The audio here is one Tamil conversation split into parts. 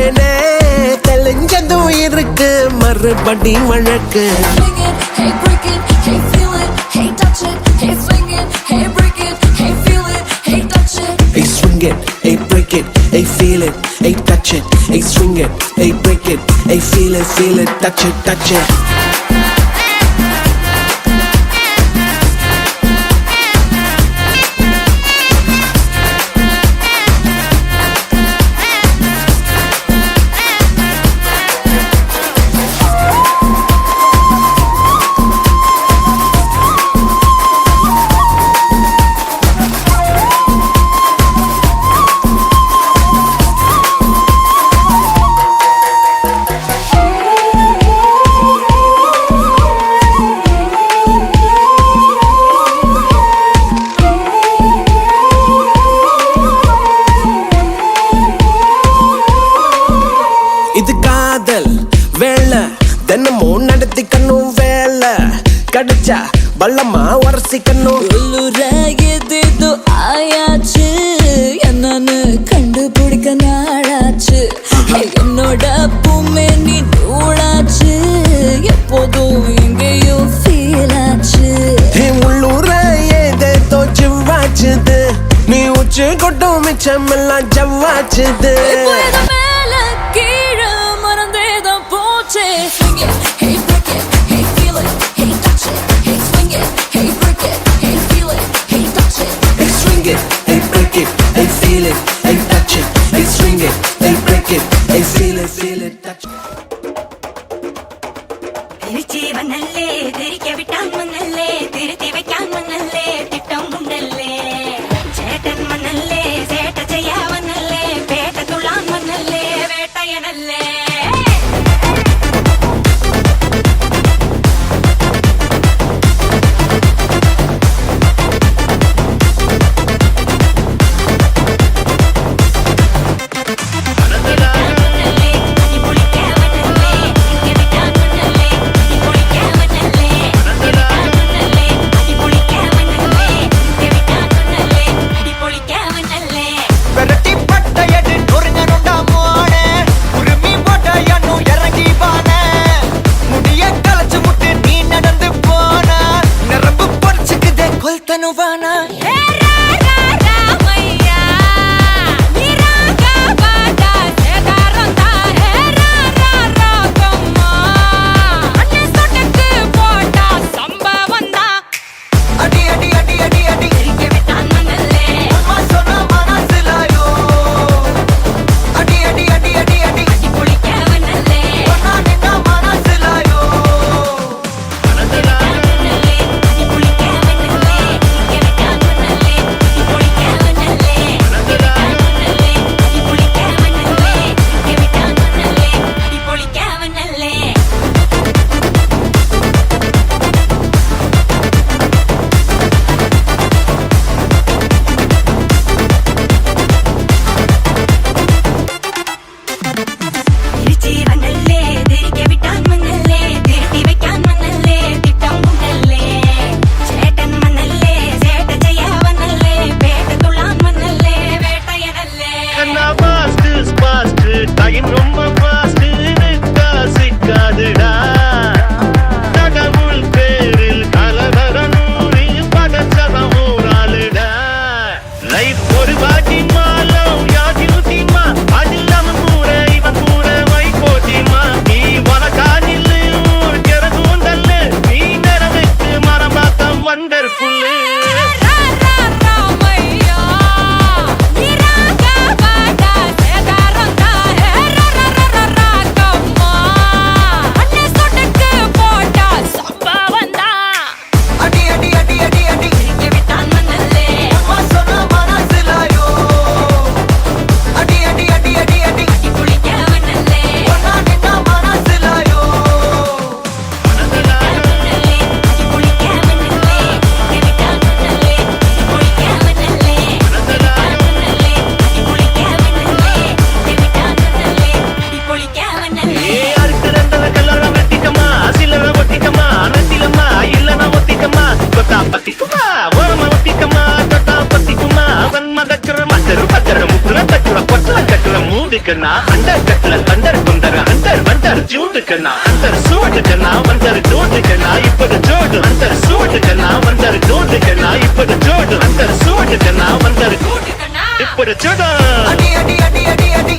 வேணே தெளிஞ்சதும் இருக்கு மறுபடி வழக்கு Hey, break it, hey, feel it, hey, touch it, hey, swing it, hey, break it, hey, feel it, feel it, touch it, touch it. watching this. que no van a... ஓரமா ஒட்டிக்கமா தொட்டா பத்திக்குமா அவன் மதக்கிற மத்தரு பத்தர முத்துன தச்சுர பொட்டல கட்டுல மூடுக்கண்ணா. அண்டர் கட்டுல தண்டர் குண்டர் அண்டர் வண்டர் ஜூண்டுக்கண்ணா அண்டர் சூடுக்கண்ணா வண்டர் ஜூண்டுக்கண்ணா இப்படி ஜோடு அண்டர் சூடுக்கண்ணா வண்டர் ஜூண்டுக்கண்ணா இப்படி ஜோடு அண்டர் சூடுக்கண்ணா வண்டர் இப்படி ஜோடு அடி அடி அடி அடி.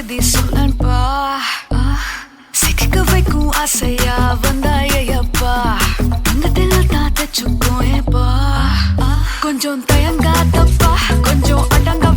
நீ செதி சொல்லன்பா சிக்க வைக்கும் ஆசையா வந்தாயப்பா தங்கத்தில் தான் தச்சுக்கும் ஏப்பா கொஞ்சம் தயங்காதப்பா கொஞ்சம் அடங்கா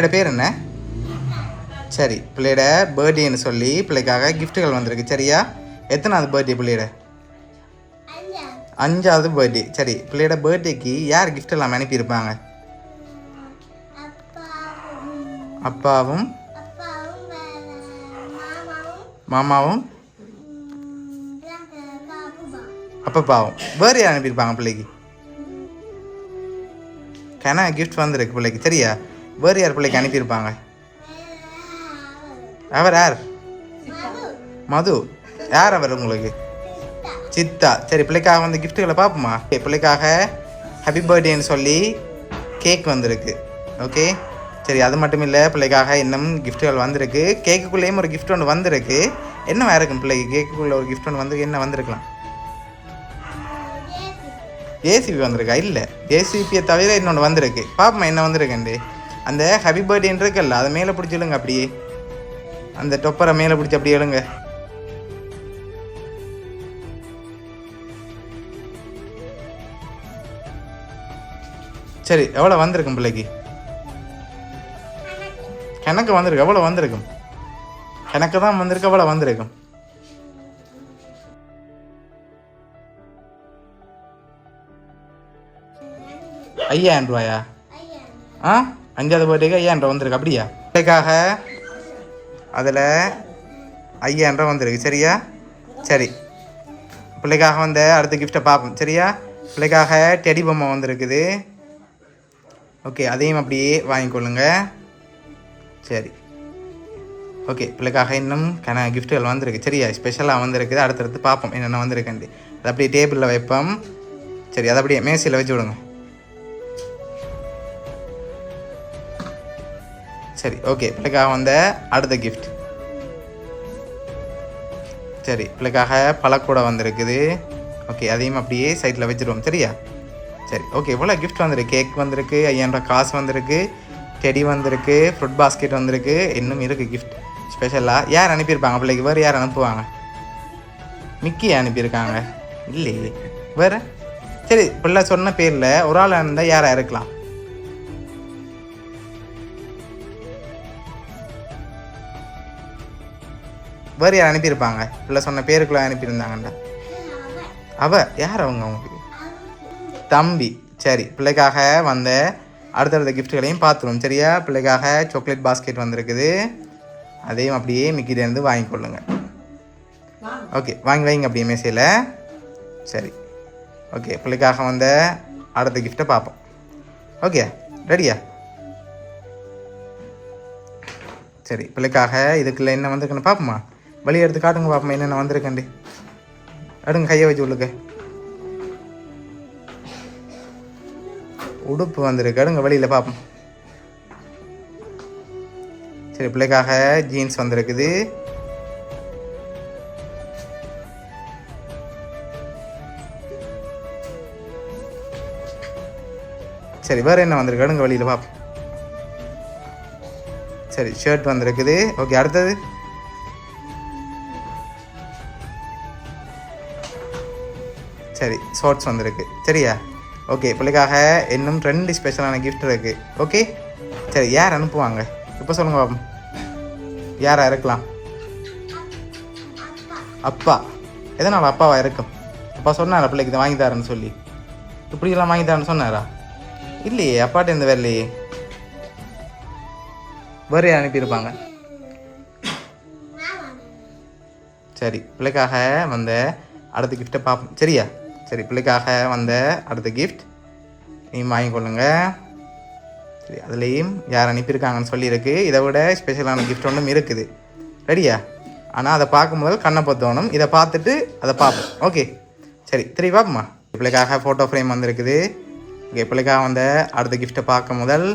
பிள்ளையோட பேர் என்ன? சரி பிள்ளையோட பர்த்டேன்னு சொல்லி பிள்ளைக்காக கிஃப்ட்டுகள் வந்திருக்கு. சரியா? எத்தனாவது பர்த்டே பிள்ளையோட? அஞ்சாவது பர்த்டே சரி பிள்ளையோட பர்த்டேக்கு யார் கிஃப்ட் எல்லாம் அனுப்பியிருப்பாங்க? அப்பாவும் மாமாவும் அப்பப்பாவும் வேறு யார் அனுப்பியிருப்பாங்க பிள்ளைக்கு? கனா கிஃப்ட் வந்திருக்கு பிள்ளைக்கு. சரியா? வேறு யார் பிள்ளைக்கு அனுப்பியிருப்பாங்க? அவர் யார்? மது. யார் அவர் உங்களுக்கு? சித்தா. சரி பிள்ளைக்காக வந்து கிஃப்ட்டுகளை பார்ப்போமா? பிள்ளைக்காக ஹாப்பி பர்த்டேன்னு சொல்லி கேக் வந்திருக்கு. ஓகே சரி அது மட்டும் இல்லை பிள்ளைக்காக இன்னும் கிஃப்ட்டுகள் வந்திருக்கு. கேக்குக்குள்ளேயும் ஒரு கிஃப்ட் ஒன்று வந்திருக்கு. என்ன வேறு இருக்கும் பிள்ளைக்கு? கேக்குக்குள்ளே ஒரு கிஃப்ட் ஒன்று வந்து என்ன வந்திருக்கலாம்? ஏசிபி வந்திருக்கா? இல்லை. ஏசிபியை தவிர இன்னொன்று வந்திருக்கு. பாப்பமா என்ன வந்திருக்கேன்டி அந்த ஹாப்பி பர்த்டேன்னு இருக்குல்ல அதை மேலே பிடிச்சி எழுங்க அப்படியே. அந்த டொப்பரை மேலே பிடிச்சி அப்படியே எழுங்க. சரி எவ்வளோ வந்திருக்கும் பிள்ளைக்கு? கணக்கு வந்திருக்கு எவ்வளோ வந்திருக்கும்? கணக்கு தான் வந்திருக்கு எவ்வளோ வந்திருக்கும்? ஐயாயிரம் ரூபாயா? ஆ? அஞ்சாவது பர்த்டேக்கு ஐயாயிரம் வந்திருக்கு அப்படியா? பிள்ளைக்காக அதில் ஐயாயிரம் வந்திருக்கு சரியா? சரி. பிள்ளைக்காக வந்த அடுத்த கிஃப்ட்டை பார்ப்போம் சரியா? பிள்ளைக்காக டெடி பொம்மை வந்திருக்குது. ஓகே அதையும் அப்படியே வாங்கிக்கொள்ளுங்க சரி. ஓகே பிள்ளைக்காக இன்னும் கன கிஃப்ட்டுகள் வந்திருக்கு சரியா? ஸ்பெஷலாக வந்திருக்குது. அடுத்தடுத்து பார்ப்போம் என்னென்ன வந்திருக்குன்ட்டு. அதை அப்படியே டேபிளில் வைப்போம். சரி அதை அப்படியே மேசையில் வச்சு விடுங்க. சரி ஓகே பிள்ளைக்காக வந்த அடுத்த கிஃப்ட் சரி பிள்ளைக்காக பழக்கூடை வந்திருக்குது. ஓகே அதையும் அப்படியே சைட்டில் வச்சுருவோம் சரியா? சரி ஓகே இவ்வளோ கிஃப்ட் வந்திருக்கு. கேக் வந்திருக்கு ஐயாயிரம் காசு வந்திருக்கு செடி வந்திருக்கு ஃப்ரூட் பாஸ்கெட் வந்திருக்கு இன்னும் இருக்குது கிஃப்ட் ஸ்பெஷலாக யார் அனுப்பியிருப்பாங்க? பிள்ளைக்கு வேறு யார் அனுப்புவாங்க? மிக்கி அனுப்பியிருக்காங்க. இல்லையே. வேறு? சரி பிள்ளை சொன்ன பேரில் ஒரு ஆள் இருந்தால் யாராக இருக்கலாம்? வேறு யார் அனுப்பியிருப்பாங்க? பிள்ளை சொன்ன பேருக்குள்ள அனுப்பியிருந்தாங்கண்டா அவ யார் அவங்க அவங்களுக்கு? தம்பி. சரி பிள்ளைக்காக வந்த அடுத்தடுத்த கிஃப்ட்டுகளையும் பார்த்துருவோம் சரியா? பிள்ளைக்காக சாக்லேட் பாஸ்கெட் வந்திருக்குது. அதையும் அப்படியே மிக்கிட்டேருந்து வாங்கிக்கொள்ளுங்க ஓகே வாங்கி வைங்க அப்படியே மேசையில். சரி. ஓகே பிள்ளைக்காக வந்த அடுத்த கிஃப்ட்டை பார்ப்போம். ஓகே ரெடியா சரி பிள்ளைக்காக இதுக்குள்ள என்ன வந்திருக்குன்னு பார்ப்போமா? வெளியே எடுத்து காட்டுங்க பாப்பா என்னென்ன வந்திருக்கேன்டி அடுங்க கையை வச்சு உள்ளுக்கு. உடுப்பு வந்திருக்கு. அடுங்க வழியில் பார்ப்போம் சரி பிள்ளைக்காக ஜீன்ஸ் வந்திருக்குது. சரி வேறு என்ன வந்திருக்கு? அடுங்க வழியில் பார்ப்போம் சரி ஷர்ட் வந்திருக்குது. ஓகே அடுத்தது. சரி ஷார்ட்ஸ் வந்திருக்கு. சரியா? ஓகே பிள்ளைக்காக இன்னும் ரெண்டு ஸ்பெஷலான கிஃப்ட் இருக்குது ஓகே சரி யார் அனுப்புவாங்க? இப்போ சொல்லுங்க பாப்போம் யாராக இருக்கலாம்? அப்பா. எதனால் அப்பாவா இருக்கும்? அப்பா சொன்னாரா பிள்ளைக்கு இதை வாங்கி தரேன்னு சொல்லி? இப்படியெல்லாம் வாங்கி தரேன்னு சொன்னாரா? இல்லையே அப்பாட்ட இந்த வரலையே வேறு அனுப்பியிருப்பாங்க. சரி பிள்ளைக்காக வந்த அடுத்த கிஃப்ட்டை பார்ப்போம் சரியா? சரி பிள்ளைக்காக வந்த அடுத்த கிஃப்ட் நீ வாங்கிக்கொள்ளுங்க. சரி அதுலேயும் யார் அனுப்பியிருக்காங்கன்னு சொல்லியிருக்கு. இதை விட ஸ்பெஷலான கிஃப்ட் ஒன்றும் இருக்குது. ரெடியா ஆனால் அதை பார்க்கும்போது கண்ணை பொத்தணும். இதை பார்த்துட்டு அதை பார்ப்போம். ஓகே சரி சரி பார்ப்போமா? பிள்ளைக்காக ஃபோட்டோ ஃப்ரேம் வந்திருக்குது. ஓகே பிள்ளைக்காக வந்த அடுத்த கிஃப்ட்டை பார்க்க முதல்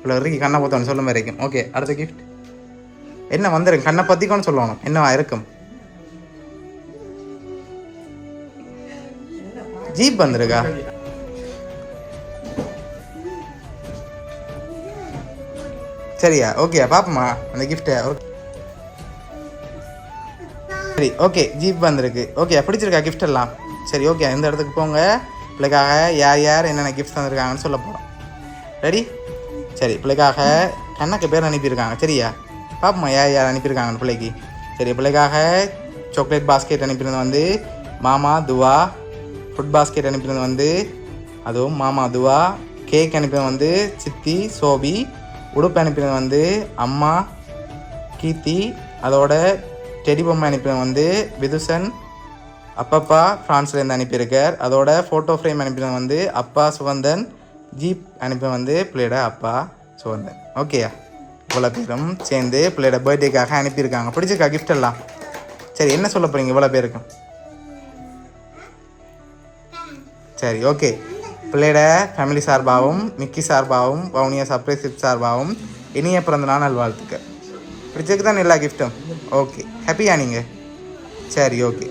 இவ்வளோ வரைக்கும் கண்ணை பொத்தணும் சொல்லும் வரைக்கும். ஓகே அடுத்த கிஃப்ட் என்ன வந்துருக்கு கண்ணை பற்றிக்கோன்னு சொல்லணும். என்னவா இருக்கும்? ஜீப் வந்திருக்கா? சரியா? ஓகே பாப்போமா அந்த கிஃப்ட்டை ஓகே. சரி ஓகே ஜீப் வந்திருக்கு. ஓகே பிடிச்சிருக்கா கிஃப்ட் எல்லாம்? சரி ஓகே இந்த இடத்துக்கு போங்க. பிள்ளைக்காக யார் யார் என்னென்ன கிஃப்ட் தந்திருக்காங்கன்னு சொல்ல போகிறோம் ரெடி சரி பிள்ளைக்காக கண்ணக்கு பேர் அனுப்பியிருக்காங்க. சரியா? பாப்போம்மா யார் யார் அனுப்பியிருக்காங்க பிள்ளைக்கு? சரி பிள்ளைக்காக சாக்லேட் பாஸ்கெட் அனுப்பியிருந்தது வந்து மாமா துவா ஃபுட் பாஸ்கெட் அனுப்பினது வந்து அதுவும் மாமா அதுவா கேக் அனுப்பினது வந்து சித்தி சோபி உடுப்பு அனுப்பினது வந்து அம்மா கீர்த்தி அதோட டெடி பொம்மை அனுப்பினது வந்து விதுசன் அப்பப்பா ஃப்ரான்ஸ்லேருந்து அனுப்பியிருக்கார். அதோட ஃபோட்டோ ஃப்ரேம் அனுப்பினது வந்து அப்பா சுகந்தன் ஜீப் அனுப்பி வந்து பிள்ளையோட அப்பா சுகந்தன். ஓகேயா இவ்வளோ பேரும் சேர்ந்து பிள்ளையோட பர்த்டேக்காக அனுப்பியிருக்காங்க. பிடிச்சிருக்கா கிஃப்ட் எல்லாம்? சரி என்ன சொல்ல போகிறீங்க இவ்வளோ பேருக்கும் சரி ஓகே பிள்ளையோட ஃபேமிலி சார்பாகவும் மிக்கி சார்பாகவும் வவுனியா சர்ப்ரைஸ் கிஃப்ட் சார்பாகவும் இனிய பிறந்த நாள் நல்வாழ்த்துக்கள். பிடிச்சிருக்கு தான் எல்லா கிஃப்ட்டும் ஓகே ஹாப்பியா நீங்கள் சரி ஓகே